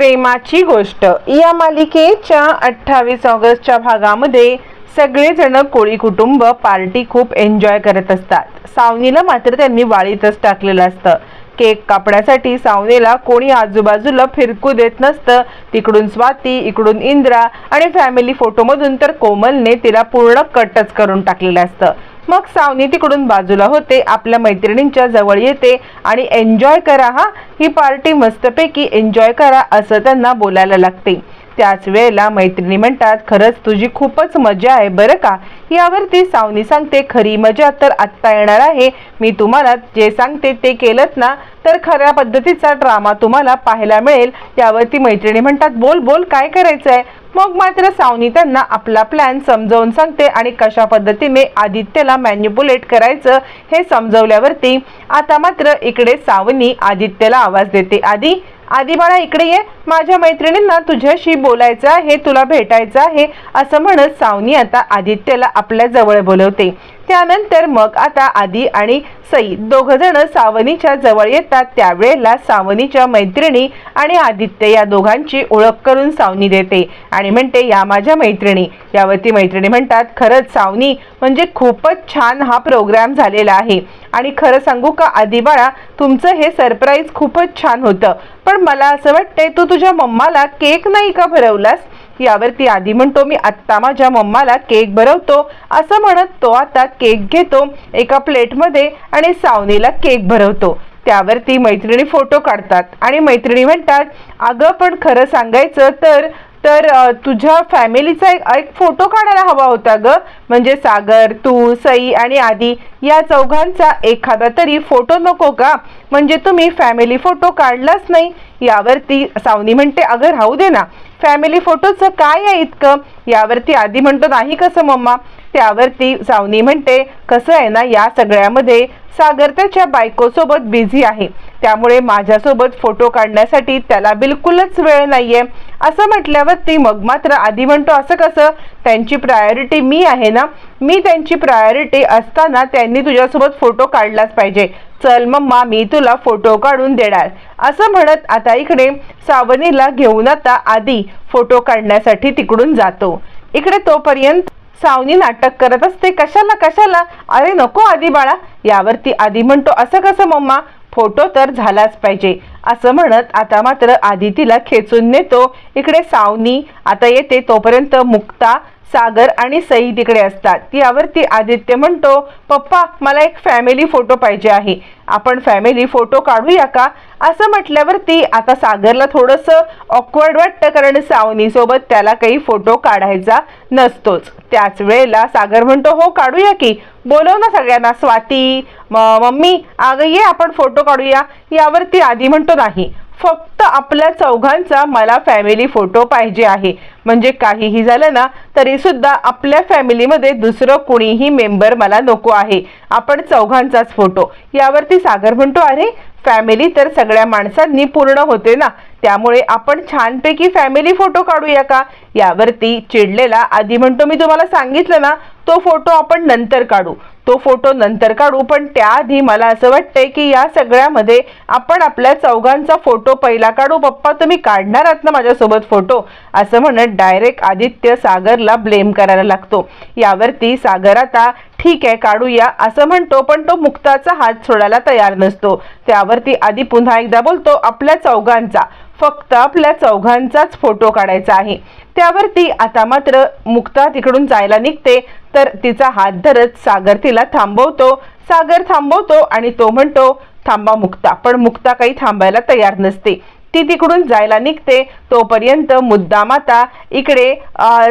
प्रेमाची गोष्ट. या मालिकेच्या अठ्ठावीस ऑगस्टच्या भागामध्ये सगळेजण कोळी कुटुंब पार्टी खूप एन्जॉय करत असतात. सावनीला मात्र त्यांनी वाळीतच टाकलेलं असतं. केक कापण्यासाठी सावनेला कोणी आजूबाजूला फिरकू देत नसतं. तिकडून स्वाती इकडून इंद्रा आणि फॅमिली फोटोमधून तर कोमलने तिला पूर्ण कटच करून टाकलेलं असतं. मग सावनी तिकडून बाजूला होते आपल्या मैत्रिणींच्या जवळ येते आणि एन्जॉय करा हा. ही पार्टी मस्तपैकी एन्जॉय करा असं त्यांना बोलायला लागते. त्याच वेळेला मैत्रिणी म्हणतात खरंच तुझी खूपच मजा आहे बरं का? यावरती सावनी सांगते खरी मजा तर आत्ता येणार आहे. मी तुम्हाला जे सांगते ते केलंत ना तर खऱ्या पद्धतीचा ड्रामा तुम्हाला पाहायला मिळेल. यावरती मैत्रिणी म्हणतात बोल बोल काय करायचं आहे मग मात्र सावनी त्यांना आपला प्लॅन समजावून सांगते आणि कशा पद्धतीने आदित्यला मॅन्युपुलेट करायचं हे समजवल्यावरती आता मात्र इकडे सावनी आदित्यला आवाज देते. आधी आधी बाळा इकडे ये. माझ्या मैत्रिणींना तुझ्याशी बोलायचं आहे तुला भेटायचं आहे असं म्हणत सावनी आता आदित्यला आपल्या जवळ बोलवते. त्यानंतर मग आता आदी आणि सई दोघ जण सावनीच्या जवळ येतात. त्यावेळेला सावनीच्या मैत्रिणी आणि आदित्य या दोघांची ओळख करून सावनी देते आणि म्हणते या माझ्या मैत्रिणी. यावरती मैत्रिणी म्हणतात खरंच सावनी म्हणजे खूपच छान हा प्रोग्राम झालेला आहे. आणि खरं सांगू का आदी बाळा तुमचं हे सरप्राईज खूपच छान होतं. पण मला असं वाटतंय तू तुझ्या मम्माला केक नाही का भरवलास? यावरती आधी म्हणतो मी आत्ता माझ्या मम्माला केक भरवतो. असं म्हणत तो आता केक घेतो एका प्लेटमध्ये आणि सावनीला केक भरवतो. त्यावरती मैत्रिणी फोटो काढतात आणि मैत्रिणी म्हणतात अगं पण खरं सांगायचं तर तर तुझ्या फॅमिलीचा एक एक फोटो काढायला हवा होता ग. म्हणजे सागर तू सई आणि आदी या चौघांचा एखादा तरी फोटो नको का? म्हणजे तुम्ही फॅमिली फोटो काढलाच नाही. यावरती सावनी म्हणते अगं राहू दे ना. फॅमिली फोटोचं काय आहे इतकं? यावरती आधी म्हणतो नाही कसं मम्मा? त्यावरती सावनी म्हणते कसं आहे ना या सगळ्यामध्ये सागर त्याच्या बायकोसोबत बिझी आहे. त्यामुळे माझ्यासोबत फोटो काढण्यासाठी त्याला बिलकुलच वेळ नाहीये. असं म्हटल्यावरती मग मात्र आधी म्हणतो असं कसं? त्यांची प्रायोरिटी मी आहे ना? मी त्यांची प्रायोरिटी असताना त्यांनी तुझ्यासोबत फोटो काढलाच पाहिजे. चल मम्मा मी तुला फोटो काढून देणार. असं म्हणत आता इकडे सावनीला घेऊन आता आधी फोटो काढण्यासाठी तिकडून जातो. इकडे तोपर्यंत सावनी नाटक करत असते. कशाला कशाला? अरे नको आधी बाळा. यावरती आधी म्हणतो असं कसं मम्मा? फोटो तर झालाच पाहिजे. असं म्हणत आता मात्र आधी तिला खेचून नेतो. इकडे सावनी आता येते. तोपर्यंत मुक्ता सागर आणि सई तिकडे असतात. यावरती आदित्य म्हणतो पप्पा मला एक फॅमिली फोटो पाहिजे आहे. आपण फॅमिली फोटो काढूया का? असं म्हटल्यावरती आता सागरला थोडंसं ऑकवर्ड वाटतं कारण सावनीसोबत त्याला काही फोटो काढायचा नसतोच. त्याच वेळेला सागर म्हणतो हो काढूया की. बोलव ना सगळ्यांना स्वाती. मम्मी अगं ये आपण फोटो काढूया. यावरती आधी म्हणतो नाही. फक्त आपल्या चौघांचा मला फॅमिली फोटो पाहिजे आहे. म्हणजे काहीही झालं ना तरी सुद्धा आपल्या फॅमिलीमध्ये दुसरं कुणीही मेंबर मला नको आहे. आपण चौघांचाच फोटो यावरती सागर म्हणतो अरे फॅमिली तर सगळ्या माणसांनी पूर्ण होते ना. त्यामुळे आपण छानपैकी फॅमिली फोटो काढूया का? यावरती चिडलेला आधी म्हणतो मी तुम्हाला सांगितलं ना तो फोटो आपण नंतर काढू. तो फोटो नंतर काढू. पण त्याआधी मला असं वाटतंय की या सगळ्यामध्ये आपण आपल्या चौघांचा फोटो पहिला काढू. पप्पा तुम्ही काढणार आहात ना माझ्यासोबत फोटो? असं म्हणत डायरेक्ट आदित्य सागरला ब्लेम करायला लागतो. यावरती सागर आता ठीक आहे काढूया असं म्हणतो. पण तो मुक्ताचा हात सोडायला तयार नसतो. त्यावरती आधी पुन्हा एकदा बोलतो आपल्या चौघांचा फक्त आपल्या चौघांचाच फोटो काढायचा आहे. त्यावरती आता मात्र मुक्ता तिकडून जायला निघते तर तिचा हात धरत सागर तिला थांबवतो. सागर थांबवतो आणि तो म्हणतो थांबा मुक्ता. पण मुक्ता काही थांबायला तयार नसते. ती तिकडून जायला निघते. तोपर्यंत मुद्दामाता इकडे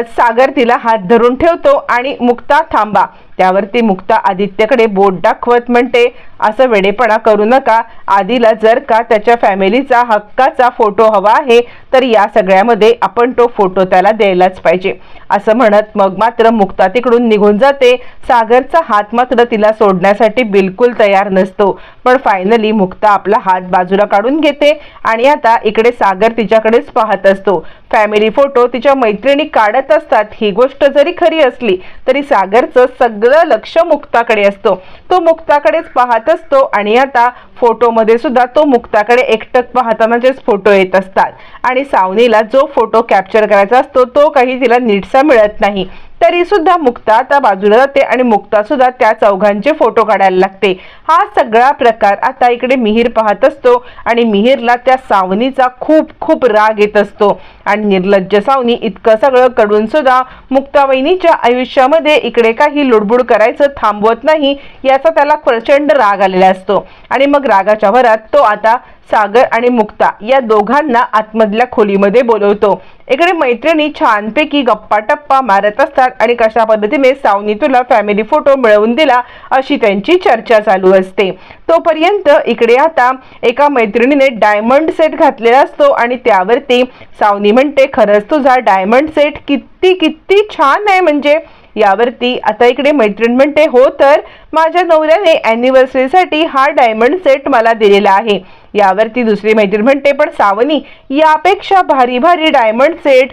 सागर तिला हात धरून ठेवतो आणि मुक्ता थांबा. त्यावरती मुक्ता आदित्यकडे बोट दाखवत म्हणते असं वेडेपणा करू नका. आधीला जर का त्याच्या फॅमिलीचा हक्काचा फोटो हवा आहे तर या सगळ्यामध्ये आपण तो फोटो त्याला द्यायलाच पाहिजे. असं म्हणत मग मात्र मुक्ता तिकडून निघून जाते. सागरचा हात मात्र तिला सोडण्यासाठी बिलकुल तयार नसतो. पण फायनली मुक्ता आपला हात बाजूला काढून घेते आणि आता इकडे सागर तिच्याकडेच पाहत असतो. फॅमिली फोटो तिच्या मैत्रिणी काढत असतात. ही गोष्ट जरी खरी असली तरी सागरचं सगळं लक्ष मुक्ताकडे असतो. तो मुक्ताकडेच पाहत असतो आणि आता फोटोमध्ये सुद्धा तो मुक्ताकडे एकटक पाहतानाचेच फोटो येत असतात. आणि सावनीला जो फोटो कॅप्चर करायचा असतो तो काही तिला नीटसा मिळत नाही. तरी सुद्धा मुक्ता आता बाजूला जाते आणि मुक्ता सुद्धा त्या चौघांचे फोटो काढायला लागते. हा सगळा प्रकार आता इकडे मिहीर पाहत असतो आणि मिहीरला त्या सावनीचा खूप खूप राग येत असतो. आणि निर्लज्ज सावनी इतकं सगळं कडून सुद्धा मुक्तावहिनीच्या आयुष्यामध्ये इकडे काही लुडबुड करायचं थांबवत नाही याचा त्याला प्रचंड राग आलेला असतो. आणि मग रागाच्या भरात तो आता सागर आणि मुक्ता या दोघांना आतमधल्या खोलीमध्ये बोलवतो. इकडे मैत्रिणी छानपैकी गप्पा टप्पा मारत असतात आणि कशा पद्धतीने सावनी तुला फॅमिली फोटो मिळवून दिला अशी त्यांची चर्चा चालू असते. तोपर्यंत इकडे आता एका मैत्रिणीने डायमंड सेट घातलेला असतो आणि त्यावरती सावनी म्हणते खरंच तुझा डायमंड सेट किती किती छान आहे म्हणजे यावरती आता इकडे मैत्रीण म्हणते हो तर माझ्या नवऱ्याने अॅनिव्हर्सरीसाठी हा डायमंड सेट मला दिलेला आहे. यावरती दुसरी मैत्रीण म्हणते पण सावनी यापेक्षा भारी भारी डायमंड सेट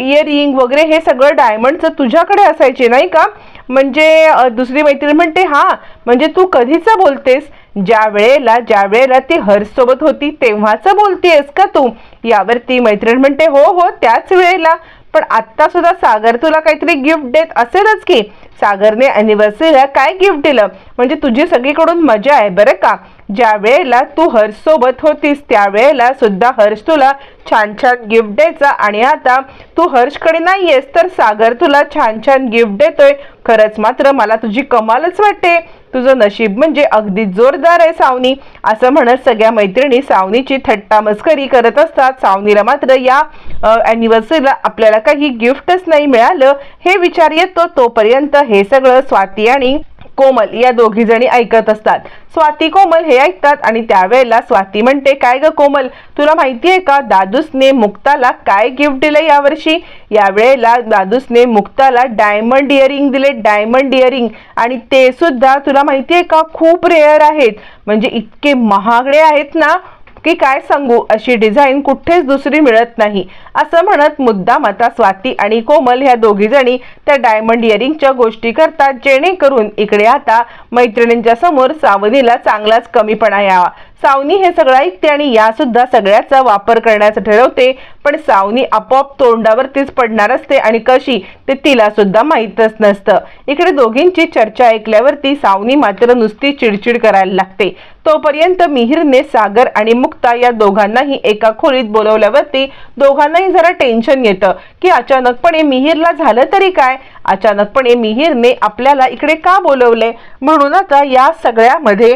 इयरिंग वगैरे हे सगळं डायमंडचं तुझ्याकडे असायचे नाही का? म्हणजे दुसरी मैत्रीण म्हणते हा म्हणजे तू कधीच बोलतेस? ज्या वेळेला ज्या वेळेला ती हर्षसोबत होती तेव्हाच बोलतेस का तू? यावरती मैत्रीण म्हणते हो हो त्याच वेळेला. पण आत्ता सुद्धा सागर तुला काहीतरी गिफ्ट देत असेलच की. सागरने अॅनिव्हर्सरीला काय गिफ्ट दिलं? म्हणजे तुझी सगळीकडून मजा आहे बरं का? ज्या वेळेला तू हर्ष सोबत होतीस त्यावेळेला सुद्धा हर्ष तुला छान छान गिफ्ट द्यायचा. आणि आता तू हर्षकडे नाहीयेस तर सागर तुला छान छान गिफ्ट देतोय. खरंच मात्र मला तुझी कमालच वाटते. तुझं नशीब म्हणजे अगदी जोरदार आहे सावनी. असं म्हणत सगळ्या मैत्रिणी सावनीची थट्टा मस्करी करत असतात. सावनीला मात्र या अॅनिव्हर्सरीला आपल्याला काही गिफ्टच नाही मिळालं. हे विचार येतो तोपर्यंत हे सगळं स्वाती आणि कोमल या दोघी जणी ऐकत असतात. स्वाती कोमल हे ऐकतात आणि त्यावेळेला स्वाती म्हणते काय ग कोमल? तुला माहितीये का दादूसने मुक्ताला काय गिफ्ट दिलं यावर्षी? यावेळेला दादूसने मुक्ताला डायमंड इयरिंग दिले डायमंड इयरिंग आणि ते सुद्धा तुला माहितीये का? खूप रेअर आहेत. म्हणजे इतके महागडे आहेत ना की काय सांगू? अशी डिझाईन कुठेच दुसरी मिळत नाही. असं म्हणत मुद्दाम आता स्वाती आणि कोमल ह्या दोघीजणी त्या डायमंड इयरिंगच्या गोष्टी करतात जेणेकरून इकडे आता मैत्रिणींच्या समोर सावनीला चांगलाच कमीपणा यावा. सावनी हे सगळं ऐकते आणि या सुद्धा सगळ्याचा वापर करण्याचं ठरवते. पण सावनी आपोआप तोंडावरतीच पडणार असते आणि कशी? ते तिला सुद्धा माहीतच नसतं. इकडे दोघींची चर्चा ऐकल्यावरती सावनी मात्र नुसती चिडचिड करायला लागते. तोपर्यंत मिहिरने सागर आणि मुक्ता या दोघांनाही एका खोलीत बोलवल्यावरती दोघांनाही जरा टेन्शन येतं की अचानकपणे मिहिरला झालं तरी काय? अचानकपणे मिहिरने आपल्याला इकडे का बोलवले? म्हणून आता या सगळ्यामध्ये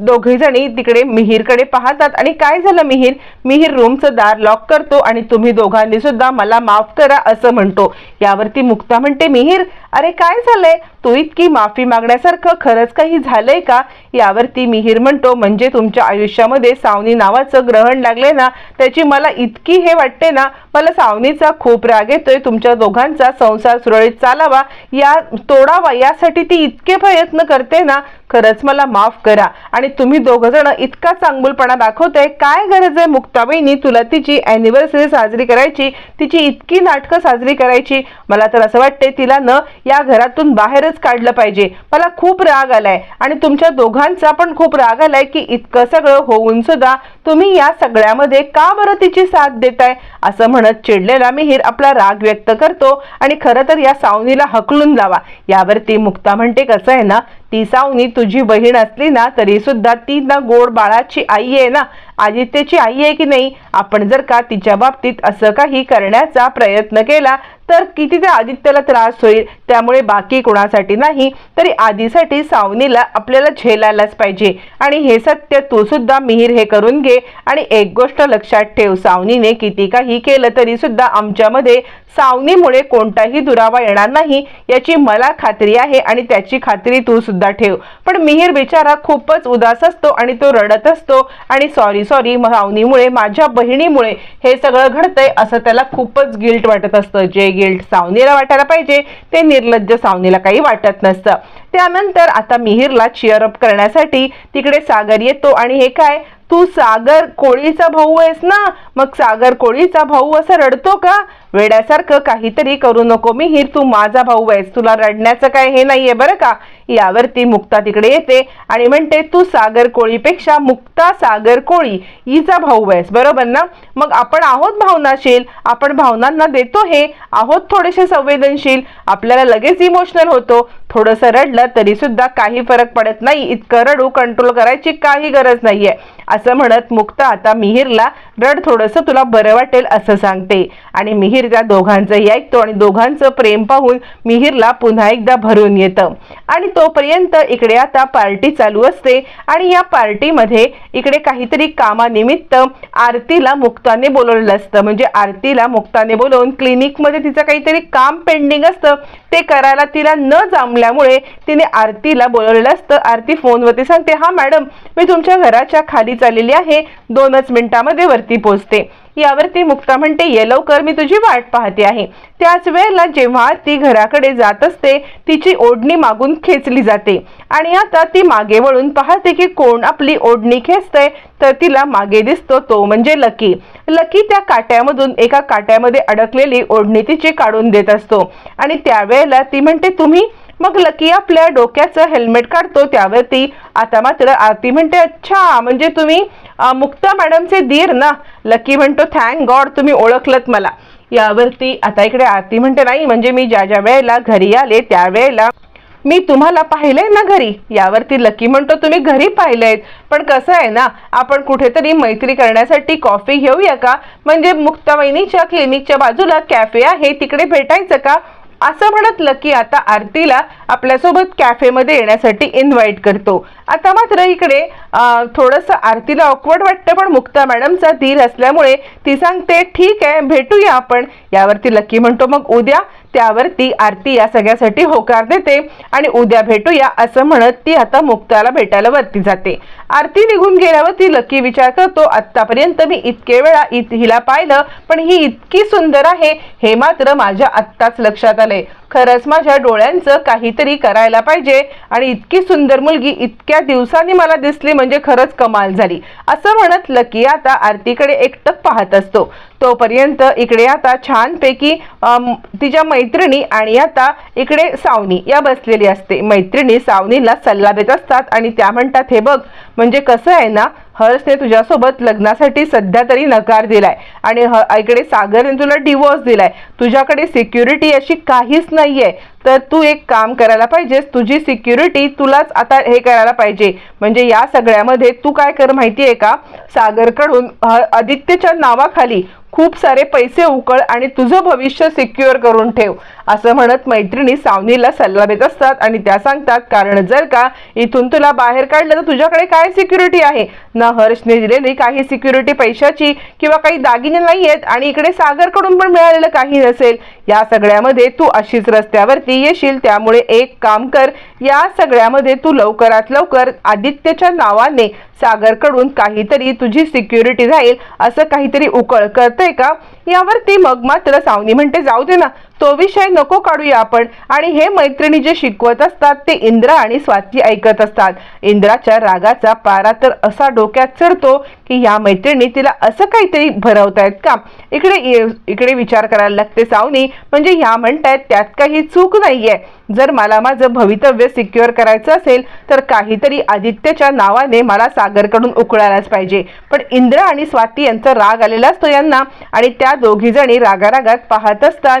दोघे जणी तिकडे मिहीरकडे पाहतात. आणि काय झालं मिहीर? मिहीर रूमचं दार लॉक करतो आणि तुम्ही दोघांनी सुद्धा मला माफ करा असं म्हणतो. यावरती मुक्ता म्हणते मिहीर अरे काय झालंय? तू इतकी माफी मागण्यासारखं खरंच काही झालंय का? यावरती मिहीर म्हणतो म्हणजे तुमच्या आयुष्यामध्ये सावनी नावाचं ग्रहण लागले ना त्याची मला इतकी हे वाटते ना मला सावनीचा खूप राग येतोय तुमच्या दोघांचा संसार सुरळीत चालावा या तोडावा यासाठी ती इतके प्रयत्न करते ना खरंच मला माफ करा. आणि तुम्ही दोघं जण इतका चांगुलपणा दाखवताय काय गरज आहे मुक्ताबाईनी तुला तिची अॅनिव्हर्सरी साजरी करायची तिची इतकी नाटकं साजरी करायची? मला तर असं वाटते तिला न या घरातून बाहेरच काढलं पाहिजे. मला खूप राग आलाय आणि तुमच्या दोघांचा पण खूप राग आलाय की इतकं सगळं होऊन सुद्धा तुम्ही या सगळ्यामध्ये का बरं तिची साथ देताय? असं म्हणत चिडलेला मिहीर आपला राग व्यक्त करतो आणि खरं तर या सावनीला हकलून लावा यावरती मुक्ता म्हणते कसं आहे ना ती सावनी तुझी बहीण असली ना तरी सुद्धा ती ना गोड बाळाची आई आहे ना? आदित्यची आई आहे की नाही? आपण जर का तिच्या बाबतीत असं काही करण्याचा प्रयत्न केला तर किती त्या आदित्यला त्रास होईल? त्यामुळे बाकी कोणासाठी नाही? तरी आधीसाठी सावनीला आपल्याला झेलायलाच पाहिजे. आणि हे सत्य तू सुद्धा मिहीर हे करून घे. आणि एक गोष्ट लक्षात ठेव सावनीने किती काही केलं तरी सुद्धा आमच्यामध्ये सावनीमुळे कोणताही दुरावा येणार नाही. याची मला खात्री आहे आणि त्याची खात्री तू सुद्धा सुद्धा ठेव. पण मिहीर बिचारा खूपच उदास असतो आणि तो रडत असतो. आणि सॉरी सॉरी सावनीमुळे माझ्या बहिणीमुळे हे सगळं घडतंय असं त्याला खूपच गिल्ट वाटत असतं. जे गिल्ट सावनीला वाटायला पाहिजे ते निर्लज्ज सावनीला काही वाटत नसतं. त्यानंतर आता मिहीरला चिअर अप करण्यासाठी तिकडे सागर येतो आणि हे काय? तू सागर कोळीचा भाऊ आहेस ना? मग सागर कोळीचा भाऊ असं रडतो का? वेड्यासारखं काहीतरी करू नको मिहीर तू माझा भाऊ आहेस. तुला रडण्याचं काय हे नाहीये बरं का? यावरती मुक्ता तिकडे येते आणि म्हणते तू सागर कोळीपेक्षा मुक्ता सागर कोळी हिचा भाऊ आहेस. बरोबर ना? मग आपण आहोत भावनाशील. आपण भावनांना देतो हे. आहोत थोडेसे संवेदनशील. आपल्याला लगेच इमोशनल होतो. थोडंसं रडलं तरी सुद्धा काही फरक पडत नाही. इतकं रडू कंट्रोल करायची काही गरज नाहीये. असं म्हणत मुक्ता आता मिहीरला रड थोडंसं तुला बरं वाटेल असं सांगते. आणि मिहीर त्या दोघांचंही ऐकतो आणि दोघांचं प्रेम पाहून मिहीरला पुन्हा एकदा भरून येतं. आणि तोपर्यंत इकडे आता पार्टी चालू असते आणि या पार्टीमध्ये इकडे काहीतरी कामानिमित्त आरतीला मुक्ताने बोलवलेलं असतं. म्हणजे आरतीला मुक्ताने बोलवून क्लिनिकमध्ये तिचं काहीतरी काम पेंडिंग असतं. ते करायला तिला न जाम थांबल्यामुळे तिने आरतीला बोलवलेलं असतं. आरती फोनवरती सांगते हा मॅडम मी तुमच्या घराच्या खाली चाललेली आहे. दोनच मिनिटामध्ये वरती पोचते यावरती मुक्ता म्हणते ये लवकर मी तुझी वाट पाहते आहे. त्याच वेळेला जेव्हा ती घराकडे जात असते तिची ओढणी मागून खेचली जाते. आणि आता ती मागे वळून पाहते की कोण आपली ओढणी खेचतय तर तिला मागे दिसतो तो म्हणजे लकी. लकी त्या काट्यामधून एका काट्यामध्ये अडकलेली ओढणी तिची काढून देत असतो. आणि त्यावेळेला ती म्हणते तुम्ही मग लकी आपल्या डोक्याचं हेल्मेट काढतो त्यावरती. आता मात्र आरती म्हणते अच्छा म्हणजे तुम्ही मुक्ता मॅडमचे दीर ना? लकी म्हणतो थँक गॉड तुम्ही ओळखलत मला. यावरती आता इकडे आरती म्हणते नाही म्हणजे मी ज्या ज्या वेळेला घरी आले त्यावेळेला मी तुम्हाला पाहिलंय ना घरी? यावरती लकी म्हणतो तुम्ही घरी पाहिलंयत पण कसं आहे ना आपण कुठेतरी मैत्री करण्यासाठी कॉफी घेऊया का? म्हणजे मुक्तावहिनीच्या क्लिनिकच्या बाजूला कॅफे आहे तिकडे भेटायचं का? असं म्हणत लकी आता आरतीला आपल्यासोबत कॅफेमध्ये येण्यासाठी इन्व्हाइट करतो. आता मात्र इकडे थोडंसं आरतीला ऑकवर्ड वाटतं पण मुक्ता मॅडमचा धीर असल्यामुळे ती सांगते ठीक आहे भेटूया आपण. यावरती लकी म्हणतो मग उद्या त्यावरती आरती या सगळ्यासाठी होकार देते आणि उद्या भेटूया असं म्हणत ती आता मुक्ताला भेटायला वरती जाते. आरती निघून गेल्यावर ती लकी विचार करतो आत्तापर्यंत मी इतके वेळा इत हिला पाहिलं पण ही इतकी सुंदर आहे हे मात्र माझ्या आत्ताच लक्षात आलंय. खरंच माझ्या डोळ्यांचं काहीतरी करायला पाहिजे आणि इतकी सुंदर मुलगी इतक्या दिवसांनी मला दिसली म्हणजे खरंच कमाल झाली. असं म्हणत लकी आता आरतीकडे एकटक पाहत असतो. तोपर्यंत इकडे आता छानपैकी तिच्या मैत्रिणी आणि आता इकडे सावनी या बसलेली असते. मैत्रिणी सावनीला सल्ला देत असतात आणि त्या म्हणतात हे बघ म्हणजे कसं आहे ना हर्षने तुझ्यासोबत लग्नासाठी सध्या तरी नकार दिलाय. आणि ह इकडे सागरने तुला डिवोर्स दिलाय. तुझ्याकडे सिक्युरिटी अशी काहीच नाहीये. तर तू एक काम करायला पाहिजेस तुझी सिक्युरिटी तुलाच आता हे करायला पाहिजे. म्हणजे या सगळ्यामध्ये तू काय कर माहिती आहे का? सागरकडून ह- आदित्यच्या नावाखाली खूप सारे पैसे उकळ आणि तुझं भविष्य सिक्युअर करून ठेव. असं म्हणत मैत्रिणी सावनीला सल्ला देत असतात आणि त्या सांगतात कारण जर का इथून तुला बाहेर काढलं तर तुझ्याकडे काय सिक्युरिटी आहे? ना हर्षने दिलेली काही सिक्युरिटी पैशाची किंवा काही दागिने नाही आहेत आणि इकडे सागरकडून पण मिळालेलं काही नसेल. या सगळ्यामध्ये तू अशीच रस्त्यावरती येशील त्यामुळे एक काम कर या सगळ्यामध्ये तू लवकरात लवकर आदित्यच्या नावाने सागरकडून काहीतरी तुझी सिक्युरिटी राहील असं काहीतरी उकळ आहे का? यावरती मग मात्र सावनी म्हणते जाऊ दे ना तो विषय नको काढूया आपण. आणि हे मैत्रिणी जे शिकवत असतात ते इंद्रा आणि स्वाती ऐकत असतात. इंद्राच्या रागाचा पारा तर असा डोक्यात चढतो की या मैत्रिणी तिला असं काहीतरी भरवतायत का? इकडे ये- इकडे विचार करायला लागते सावनी. म्हणजे ह्या म्हणतायत त्यात काही चूक नाहीये. जर मला माझं भवितव्य सिक्युअर करायचं असेल तर काहीतरी आदित्यच्या नावाने मला सागरकडून उकळायलाच पाहिजे. पण इंद्र आणि स्वाती यांचा राग आलेला असतो यांना. आणि त्या दोघी जणी रागारागात पाहत असतात.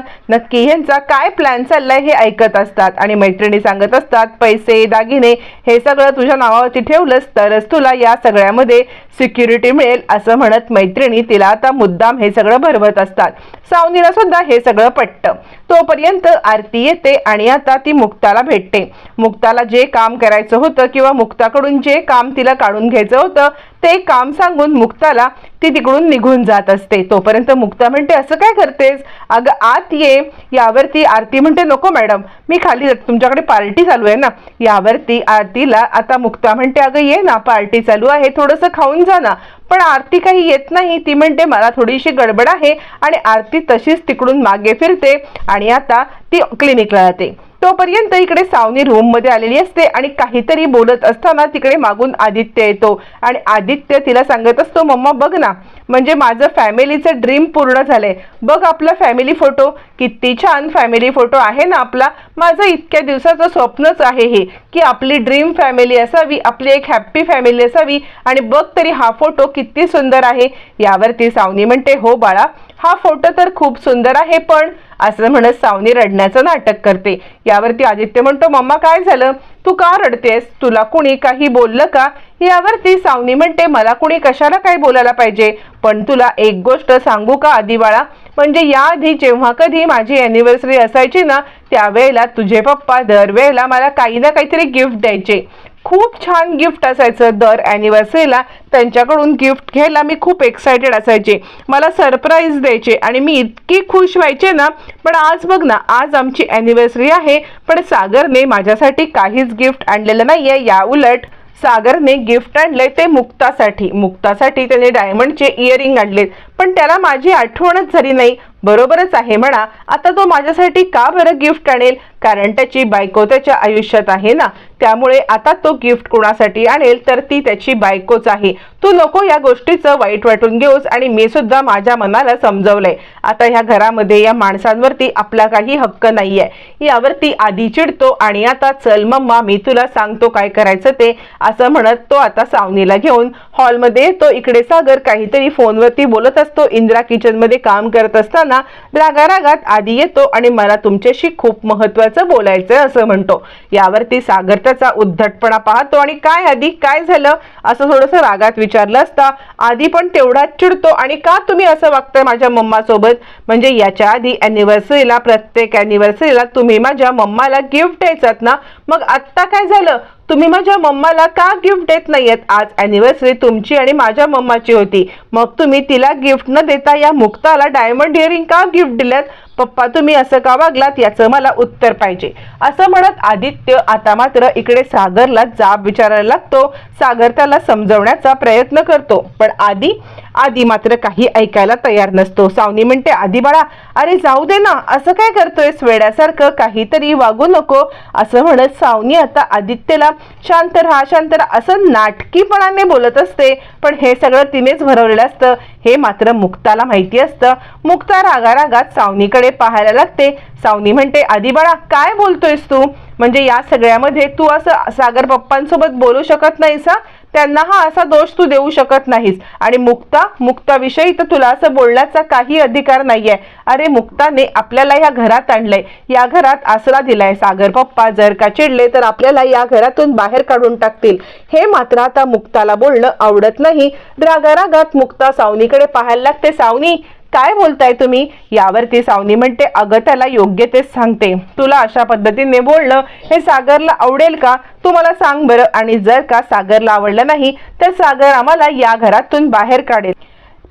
की यांचा काय प्लॅन चाललाय हे ऐकत असतात आणि मैत्रिणी सांगत असतात पैसे दागिने हे सगळं तुझ्या नावावरती ठेवलंस तरच तुला या सगळ्यामध्ये सिक्युरिटी मिळेल असं म्हणत मैत्रिणी तिला आता मुद्दाम हे सगळं भरवत असतात. सावनीला सुद्धा हे सगळं पटतं. तोपर्यंत आरती येते आणि आता ती मुक्ताला भेटते. मुक्ताला जे काम करायचं होतं किंवा मुक्ताकडून जे काम तिला काढून घ्यायचं होतं ते काम सांगून मुक्ताला ती तिकडून निघून जात असते. तोपर्यंत मुक्ता म्हणते असं काय करतेस? अगं आत ये. यावरती आरती म्हणते नको मॅडम मी खाली जाते तुमच्याकडे पार्टी चालू आहे ना. यावरती आरतीला आता मुक्ता म्हणते अगं ये ना पार्टी चालू आहे थोडंसं खाऊन जा ना. पण आरती काही येत नाही ती म्हणते मला थोडीशी गडबड आहे. आणि आरती तशीच तिकडून मागे फिरते आणि आता ती क्लिनिकला जाते. तोपर्यंत इकडे सावनी रूममध्ये आलेली असते आणि काहीतरी बोलत असताना तिकडे मागून आदित्य येतो. आणि आदित्य तिला सांगत असतो मम्मा बघ ना म्हणजे माझं फॅमिलीचं ड्रीम पूर्ण झालंय. बघ आपला फॅमिली फोटो किती छान फॅमिली फोटो आहे ना आपला. माझं इतक्या दिवसाचं स्वप्नच आहे हे. की आपली ड्रीम फॅमिली असावी आपली एक हॅप्पी फॅमिली असावी. आणि बघ तरी हा फोटो किती सुंदर आहे. यावरती सावनी म्हणते हो बाळा हा फोटो तर खूप सुंदर आहे पण असं म्हणत सावनी रडण्याचं नाटक करते. यावरती आदित्य म्हणतो मम्मा काय झालं? तू का रडतेस? तुला कुणी काही बोललं का? यावरती सावनी म्हणते मला कुणी कशाला काय बोलायला पाहिजे? पण तुला एक गोष्ट सांगू का आधी बाळा म्हणजे याआधी जेव्हा कधी माझी अॅनिव्हर्सरी असायची ना त्यावेळेला तुझे पप्पा दरवेळेला मला काही ना काहीतरी गिफ्ट द्यायचे. खूप छान गिफ्ट असायचं दर अॅनिव्हर्सरीला त्यांच्याकडून गिफ्ट घ्यायला मी खूप एक्सायटेड असायचे. मला सरप्राईज द्यायचे आणि मी इतकी खुश व्हायचे ना पण आज बघ ना आज आमची अॅनिव्हर्सरी आहे पण सागरने माझ्यासाठी काहीच गिफ्ट आणलेलं नाहीये या उलट. सागरने गिफ्ट आणलंय ते मुक्तासाठी. मुक्तासाठी त्याने डायमंडचे इयरिंग आणलेत. पण त्याला माझी आठवणच झाली नाही. बरोबरच आहे म्हणा. आता तो माझ्यासाठी का बरं गिफ्ट आणेल? कारण त्याची बायको त्याच्या आयुष्यात आहे ना. त्यामुळे आता तो गिफ्ट कोणासाठी आणेल तर ती त्याची बायकोच आहे. तू नको या गोष्टीचं वाईट वाटून घेऊस आणि मी सुद्धा माझ्या मनाला समजवलंय. आता ह्या घरामध्ये या माणसांवरती आपला काही हक्क नाहीये. यावरती आधी चिडतो आणि आता चल मम्मा मी तुला सांगतो काय करायचं ते असं म्हणत तो आता सावनीला घेऊन हॉलमध्ये तो इकडे सागर काहीतरी फोनवरती बोलत असतो. इंदिरा किचनमध्ये काम करत असताना रागारागात आधी येतो आणि मला तुमच्याशी खूप महत्वाचं बोलायचं असं म्हणतो. यावरती सागर त्याचा उद्धटपणा पाहतो आणि काय आधी काय झालं असं थोडंसं रागात विचारलं असता आधी पण तेवढाच चिडतो आणि का तुम्ही असं वागताय माझ्या मम्मा सोबत म्हणजे याच्या आधी अॅनिव्हर्सरीला प्रत्येक अॅनिव्हर्सरीला तुम्ही माझ्या मम्माला गिफ्ट द्यायचात ना? मग आत्ता काय झालं? तुम्ही माझ्या मम्माला का गिफ्ट देत नाहीयेत? आज अॅनिव्हर्सरी तुमची आणि माझ्या मम्माची होती. मग तुम्ही तिला गिफ्ट न देता या मुक्ताला डायमंड इयरिंग का गिफ्ट दिल्यात? पप्पा तुम्ही असं का वागलात? याचं मला उत्तर पाहिजे. असं म्हणत आदित्य आता मात्र इकडे सागरला जाब विचारायला लागतो. सागर त्याला समजवण्याचा प्रयत्न करतो. पण आधी आधी मात्र काही ऐकायला तयार नसतो. सावनी म्हणते आधी बाळा अरे जाऊ दे ना. असं काय करतोय वेड्यासारखं काहीतरी वागू नको. असं म्हणत सावनी आता आदित्यला शांत राहा शांत राहा. असं नाटकीपणाने बोलत असते. पण हे सगळं तिनेच भरवलेलं असतं. हे मात्र मुक्ताला माहिती असतं. मुक्ता रागारागात सावनीकडे पाहायला लागते. सावनी म्हणते आधी बाळा काय बोलतोयस तू? म्हणजे या सगळ्यामध्ये तू असं सागर पप्पांसोबत बोलू शकत नाहीस हा? त्यांना हा असा दोष तू देऊ शकत नाहीस. आणि मुक्ता मुक्ताविषयी तर तुला असं बोलण्याचा काही अधिकार नाहीये. अरे मुक्ताने आपल्याला या घरात आणलंय. या घरात आसरा दिलाय. सागर पप्पा जर का चिडले तर आपल्याला या घरातून बाहेर काढून टाकतील. हे मात्र आता मुक्ताला बोलणं आवडत नाही. रागारागात मुक्ता सावनीकडे पाहायला लागते. सावनी काय बोलताय तुम्ही? यावरती सावनी म्हणते अगं त्याला योग्य तेच सांगते. तुला अशा पद्धतीने बोलणं हे सागरला आवडेल का? तू मला सांग बरं. आणि जर का सागरला आवडलं नाही तर सागर आम्हाला या घरातून बाहेर काढेल.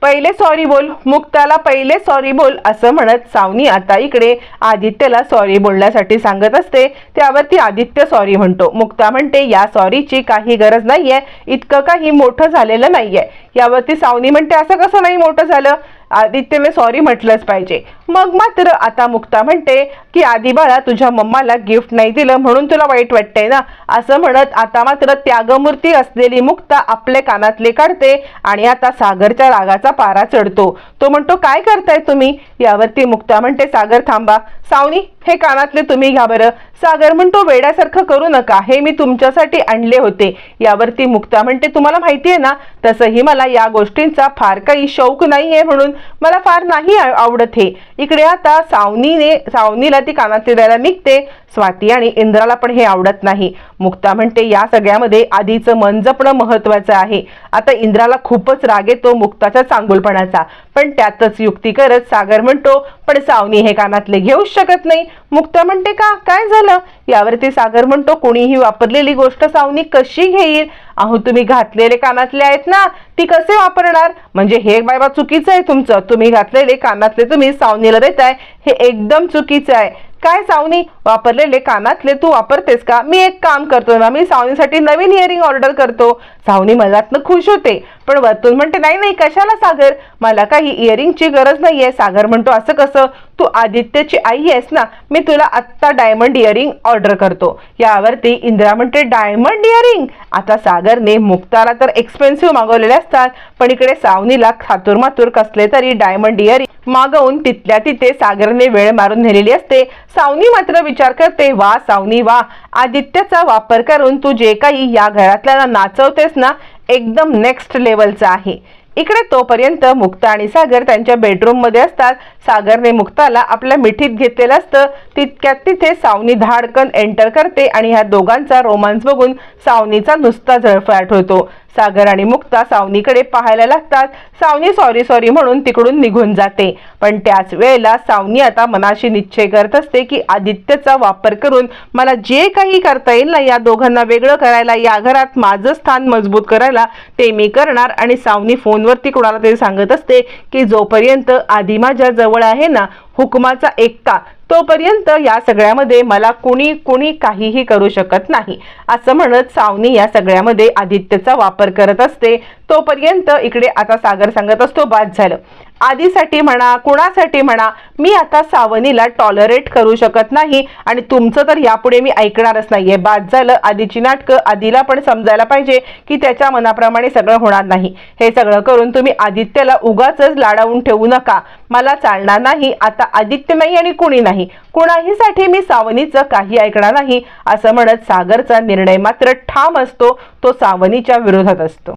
पहिले सॉरी बोल. मुक्ताला पहिले सॉरी बोल असं म्हणत सावनी आता इकडे आदित्यला सॉरी बोलण्यासाठी सांगत असते. त्यावरती आदित्य सॉरी म्हणतो. मुक्ता म्हणते या सॉरीची काही गरज नाहीये. इतकं काही मोठं झालेलं नाहीये. यावरती सावनी म्हणते असं कसं नाही मोठं झालं? आदित्यने सॉरी म्हटलंच पाहिजे. मग मात्र आता मुक्ता म्हणते की आधी बाळा तुझ्या मम्माला गिफ्ट नाही दिलं म्हणून तुला वाईट वाटतंय ना? असं म्हणत आता मात्र त्यागमूर्ती असलेली मुक्ता आपले कानातले काढते आणि आता सागरच्या रागाचा पारा चढतो. तो म्हणतो काय करताय तुम्ही? यावरती मुक्ता म्हणते सागर थांबा. सावनी हे कानातले तुम्ही घ्या बरं. सागर म्हणतो वेड्यासारखं करू नका. हे मी तुमच्यासाठी आणले होते. यावरती मुक्ता म्हणते तुम्हाला माहिती आहे ना तसंही मला या गोष्टींचा फार काही शौक नाही आहे म्हणून मला फार नाही आवडत हे. इकडे आता सावनीने सावनीला ती कानात द्यायला निघते. स्वाती आणि इंद्राला पण हे आवडत नाही. मुक्ता म्हणते या सगळ्यामध्ये आधीचं मन जपणं महत्वाचं आहे. आता इंद्राला खूपच राग येतो मुक्ताच्या चांगुलपणाचा. पण त्यातच युक्ती करत सागर म्हणतो पण सावनी हे कानातले घेऊच शकत नाही. मुक्ता म्हणते का? काय झालं? यावरती सागर म्हणतो कोणीही वापरलेली गोष्ट सावनी कशी घेईल? अहो तुम्ही घातलेले कानातले आहेत ना ती कसे वापरणार? म्हणजे हे बाबा चुकीचं आहे तुमचं. तुम्ही घातलेले कानातले तुम्ही सावनीला देताय हे एकदम चुकीचं आहे. काय सावनी वापरलेले कानातले तू वापरतेस का? मी एक काम करतो ना मी सावनीसाठी नवीन इयरिंग ऑर्डर करतो. सावनी मनातनं खुश होते पण वरतून म्हणते नाही नाही कशाला सागर? मला काही इयरिंगची गरज नाहीये. सागर म्हणतो असं कसं? तू आदित्यची आई आहेस ना मी तुला आत्ता डायमंड इयरिंग ऑर्डर करतो. यावरती इंदिरा म्हणते डायमंड इयरिंग आता सागरने मुक्ताला तर एक्सपेन्सिव्ह मागवलेले असतात पण इकडे सावनीला खातूरमातूर कसले तरी डायमंड इयरिंग मागवून तिथल्या तिथे सागरने वेळ मारून नेलेली असते. सावनी मात्र विचार करते वा सावनी वा. आदित्यचा वापर करून तू जे काही या घरातल्याला नाचवतेस ना एकदम नेक्स्ट लेवलचं आहे. इकडे तोपर्यंत मुक्ता आणि सागर त्यांच्या बेडरूममध्ये असतात. सागरने मुक्ताला आपल्या मिठीत घेतलेलं असतं. तितक्यात तिथे सावनी धाडकन एंटर करते आणि ह्या दोघांचा रोमांस बघून सावनीचा नुसता जळफळाट होतो. सागर आणि मुक्ता सावनीकडे पाहायला लागतात. सावनी सॉरी सॉरी म्हणून तिकडून निघून जाते. पण त्याच वेळेला सावनी आता मनाशी निश्चय करत असते की आदित्यचा वापर करून मला जे काही करता येईल ना या दोघांना वेगळं करायला या घरात माझं स्थान मजबूत करायला ते मी करणार आणि सावनी फोन फोनवरती कोणाला तरी सांगत असते की जोपर्यंत आधी माझ्या जवळ आहे ना हुकमाचा एकटा तोपर्यंत या सगळ्यामध्ये मला कुणी कुणी काहीही करू शकत नाही. असं म्हणत सावनी या सगळ्यामध्ये आदित्यचा वापर करत असते. तोपर्यंत इकडे आता सागर सांगत असतो बाद झालं. आधीसाठी म्हणा कुणासाठी म्हणा मी आता सावनीला टॉलरेट करू शकत नाही आणि तुमचं तर यापुढे मी ऐकणारच नाहीये. बाद झालं आधीची नाटकं आधीला पण समजायला पाहिजे की त्याच्या मनाप्रमाणे सगळं होणार नाही. हे सगळं करून तुम्ही आदित्यला उगाच लाडावून ठेवू नका. मला चालणार नाही. आता आता आदित्य नाही आणि कुणी नाही. कुणाहीसाठी मी सावनीचं काही ऐकणार नाही असं म्हणत सागरचा निर्णय मात्र ठाम असतो तो सावनीच्या विरोधात असतो.